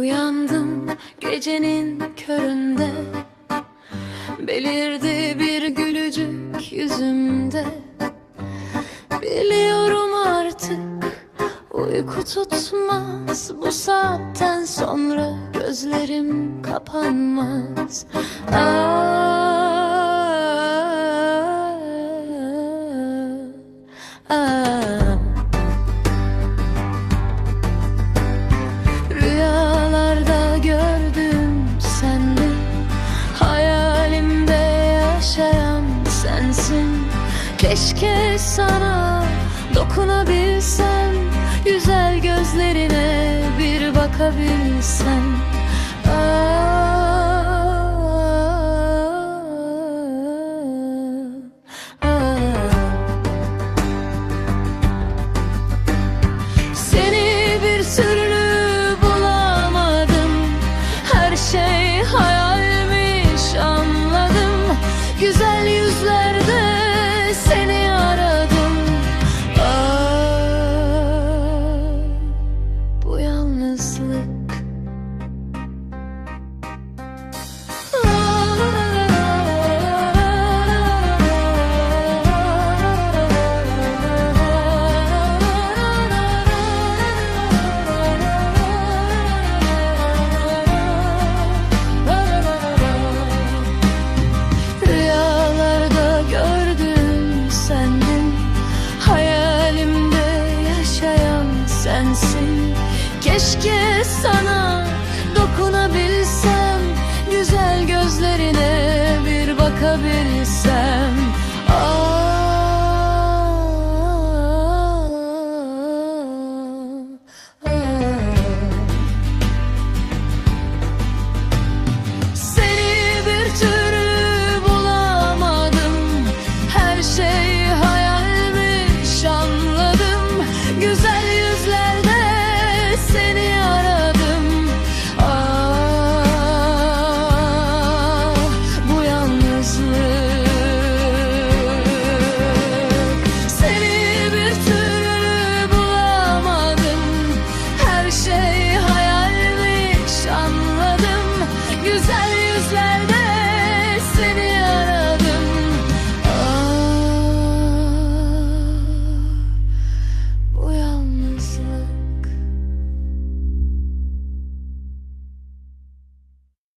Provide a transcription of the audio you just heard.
Uyandım gecenin köründe. Belirdi bir gülücük yüzümde. Biliyorum artık uyku tutmaz. Bu saatten sonra gözlerim kapanmaz. Aa, Keşke sana dokunabilsem Güzel gözlerine bir bakabilsem. Aa, aa. Seni bir türlü bulamadım. Her şey hayalmiş anladım. Güzel yüzlerde Keşke sana dokunabilsem Güzel gözlerine bir bakabilsem desire.